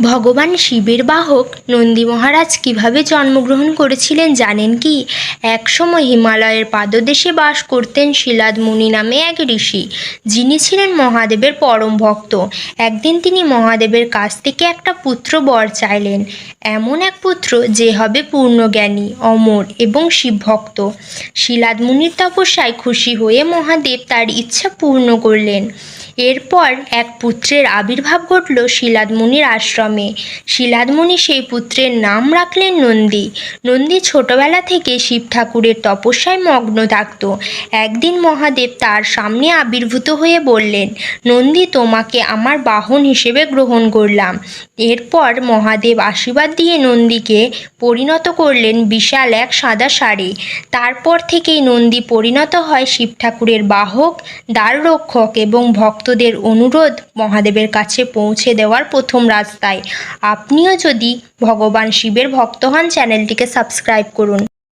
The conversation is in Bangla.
ভগবান শিবের বাহক নন্দী মহারাজ কীভাবে জন্মগ্রহণ করেছিলেন জানেন কি? একসময় হিমালয়ের পাদদেশে বাস করতেন শিলাদ মুনি নামে এক ঋষি, যিনি ছিলেন মহাদেবের পরম ভক্ত। একদিন তিনি মহাদেবের কাছ থেকে একটা পুত্র বর চাইলেন। এমন এক পুত্র যে হবে পূর্ণজ্ঞানী, অমর এবং শিবভক্ত। শিলাদ মুনির তপস্যায় খুশি হয়ে মহাদেব তার ইচ্ছা পূর্ণ করলেন। এরপর এক পুত্রের আবির্ভাব ঘটল শিলাদমুনির আশ্রমে। শিলাদমুনি সেই পুত্রের নাম রাখলেন নন্দী। নন্দী ছোটবেলা থেকে শিব ঠাকুরের তপস্যায় মগ্ন থাকত। একদিন মহাদেব তার সামনে আবির্ভূত হয়ে বললেন, নন্দী, তোমাকে আমার বাহন হিসেবে গ্রহণ করলাম। এরপর মহাদেব আশীর্বাদ দিয়ে নন্দীকে পরিণত করলেন বিশাল এক সাদা শাড়ি। তারপর থেকেই নন্দী পরিণত হয় শিব ঠাকুরের বাহক, দ্বাররক্ষক এবং ভক্তদের অনুরোধ মহাদেবের কাছে পৌঁছে দেওয়ার প্রথম রাস্তায়। আপনিও যদি ভগবান শিবের ভক্ত হন চ্যানেলটিকে সাবস্ক্রাইব করুন।